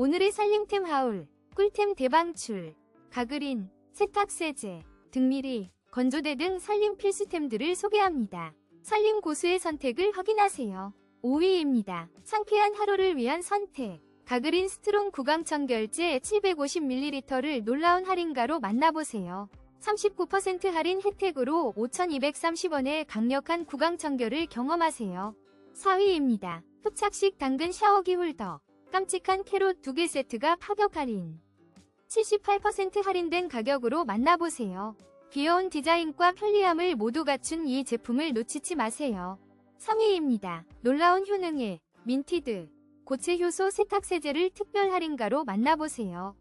오늘의 살림템 하울, 꿀템 대방출, 가그린, 세탁세제, 등미리, 건조대 등 살림 필수템들을 소개합니다. 살림 고수의 선택을 확인하세요. 5위입니다. 상쾌한 하루를 위한 선택. 가그린 스트롱 구강청 결제 750ml를 놀라운 할인가로 만나보세요. 39% 할인 혜택으로 5,230원의 강력한 구강청결을 경험하세요. 4위입니다. 흡착식 당근 샤워기 홀더. 깜찍한 캐롯 2개 세트가 파격 할인. 78% 할인된 가격으로 만나보세요. 귀여운 디자인과 편리함을 모두 갖춘 이 제품을 놓치지 마세요. 3위입니다. 놀라운 효능의 민티드 고체 효소 세탁세제를 특별 할인가로 만나보세요.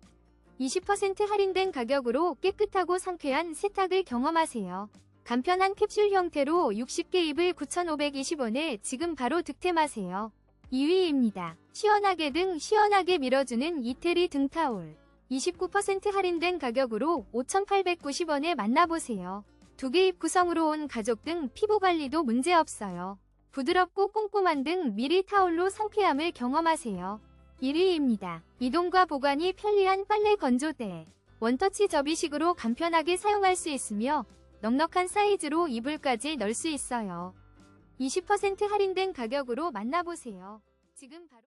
20% 할인된 가격으로 깨끗하고 상쾌한 세탁을 경험하세요. 간편한 캡슐 형태로 60개 입을 9,520원에 지금 바로 득템하세요. 2위입니다. 시원하게 등 시원하게 밀어주는 이태리 등타올. 29% 할인된 가격으로 5,890원에 만나보세요. 두 개입 구성으로 온 가족 등 피부 관리도 문제없어요. 부드럽고 꼼꼼한 등 미리 타올로 상쾌함을 경험하세요. 1위입니다. 이동과 보관이 편리한 빨래 건조대. 원터치 접이식으로 간편하게 사용할 수 있으며 넉넉한 사이즈로 이불까지 넣을 수 있어요. 20% 할인된 가격으로 만나보세요. 지금 바로